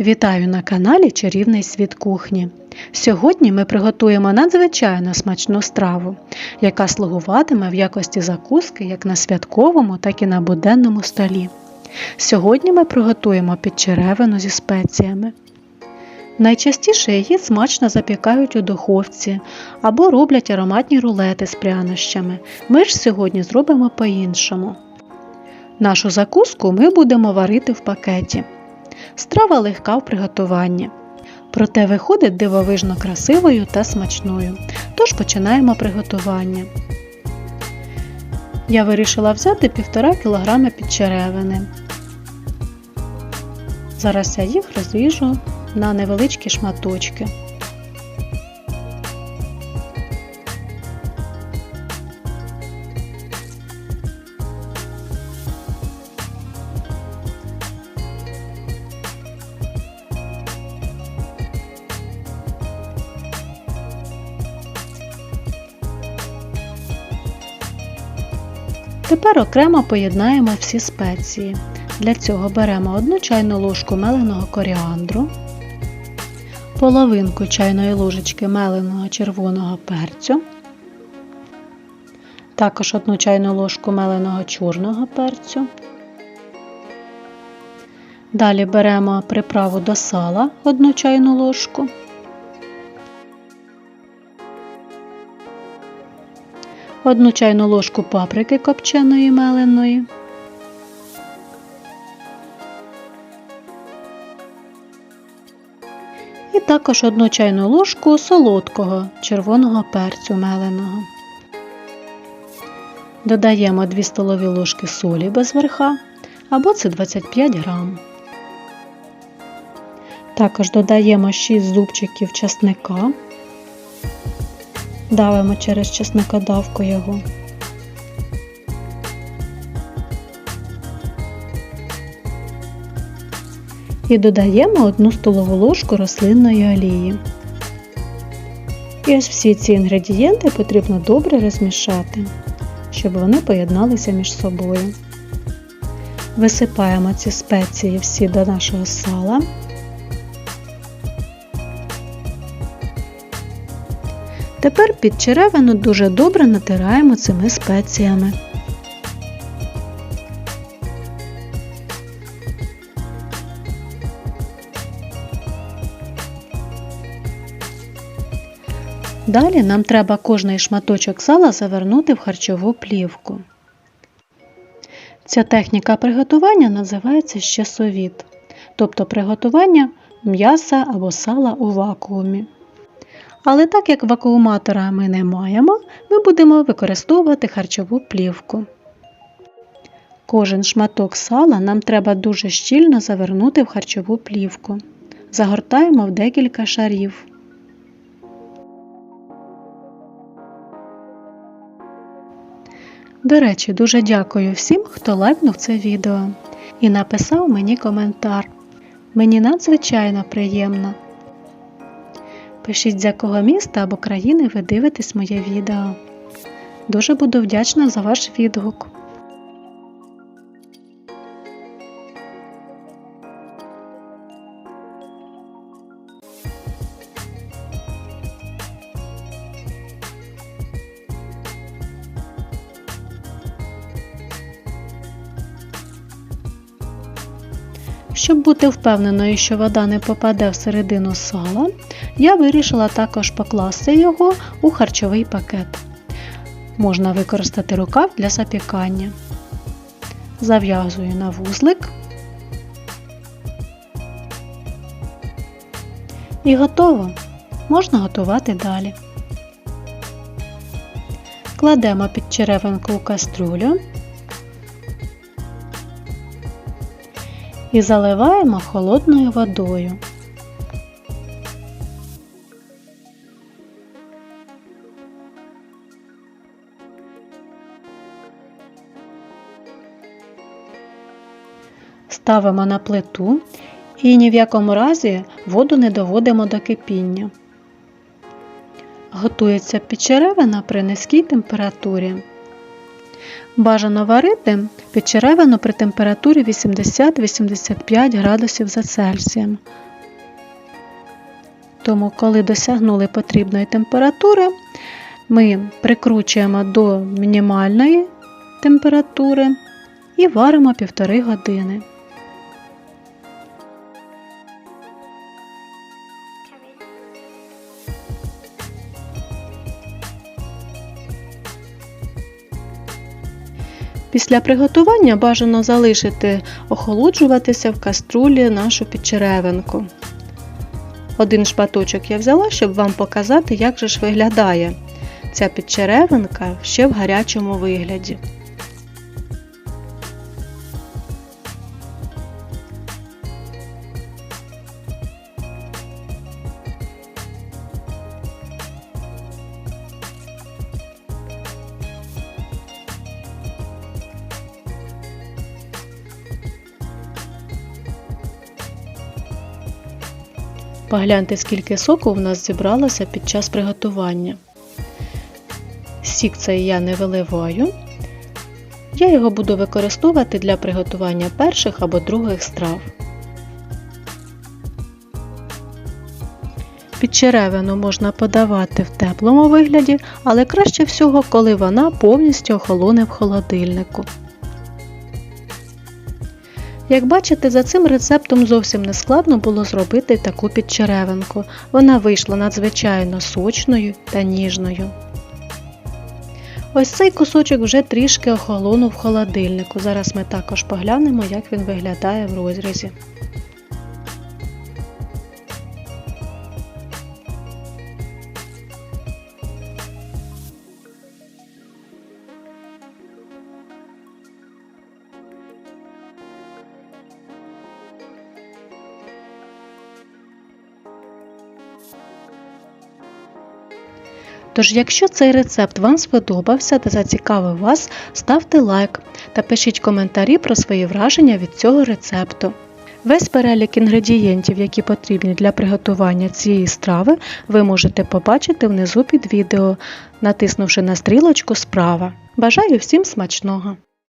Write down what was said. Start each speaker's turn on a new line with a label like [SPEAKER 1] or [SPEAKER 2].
[SPEAKER 1] Вітаю на каналі Чарівний світ кухні. Сьогодні ми приготуємо надзвичайно смачну страву, яка слугуватиме в якості закуски як на святковому, так і на буденному столі. Сьогодні ми приготуємо підчеревину зі спеціями. Найчастіше її смачно запікають у духовці або роблять ароматні рулети з прянощами. Ми ж сьогодні зробимо по-іншому. Нашу закуску ми будемо варити в пакеті. Страва легка в приготуванні. Проте виходить дивовижно красивою та смачною. Тож починаємо приготування. Я вирішила взяти 1,5 кг підчеревини. Зараз я їх розріжу на невеличкі шматочки. Тепер окремо поєднаємо всі спеції. Для цього беремо 1 чайну ложку меленого коріандру, половинку чайної ложечки меленого червоного перцю, також 1 чайну ложку меленого чорного перцю. Далі беремо приправу до сала 1 чайну ложку. Одну чайну ложку паприки копченої меленої, і також одну чайну ложку солодкого червоного перцю меленого. Додаємо 2 столові ложки солі без верха або це 25 грам. Також додаємо 6 зубчиків часника давимо через чесникодавку його. І додаємо 1 столову ложку рослинної олії. І ось всі ці інгредієнти потрібно добре розмішати, щоб вони поєдналися між собою. Висипаємо ці спеції всі до нашого сала. Тепер під черевину дуже добре натираємо цими спеціями. Далі нам треба кожний шматочок сала завернути в харчову плівку. Ця техніка приготування називається щасовід, тобто приготування м'яса або сала у вакуумі. Але так як вакууматора ми не маємо, ми будемо використовувати харчову плівку. Кожен шматок сала нам треба дуже щільно завернути в харчову плівку. Загортаємо в декілька шарів. До речі, дуже дякую всім, хто лайкнув це відео і написав мені коментар. Мені надзвичайно приємно. Пишіть, з якого міста або країни ви дивитесь моє відео. Дуже буду вдячна за ваш відгук. Щоб бути впевненою, що вода не попаде всередину сала, я вирішила також покласти його у харчовий пакет. Можна використати рукав для запікання. Зав'язую на вузлик. І готово. Можна готувати далі. Кладемо під черевинку у каструлю і заливаємо холодною водою. Ставимо на плиту і ні в якому разі воду не доводимо до кипіння. Готується підчеревина при низькій температурі. Бажано варити підчеревину при температурі 80-85 градусів за Цельсієм. Тому, коли досягнули потрібної температури, ми прикручуємо до мінімальної температури і варимо півтори години. Після приготування бажано залишити охолоджуватися в каструлі нашу підчеревинку. Один шматочок я взяла, щоб вам показати, як же ж виглядає ця підчеревинка ще в гарячому вигляді. Погляньте, скільки соку в нас зібралося під час приготування. Сік цей я не виливаю. Я його буду використовувати для приготування перших або других страв. Підчеревину можна подавати в теплому вигляді, але краще всього, коли вона повністю охолоне в холодильнику. Як бачите, за цим рецептом зовсім не складно було зробити таку підчеревинку. Вона вийшла надзвичайно сочною та ніжною. Ось цей кусочок вже трішки охолонув в холодильнику. Зараз ми також поглянемо, як він виглядає в розрізі. Тож, якщо цей рецепт вам сподобався та зацікавив вас, ставте лайк та пишіть коментарі про свої враження від цього рецепту. Весь перелік інгредієнтів, які потрібні для приготування цієї страви, ви можете побачити внизу під відео, натиснувши на стрілочку справа. Бажаю всім смачного!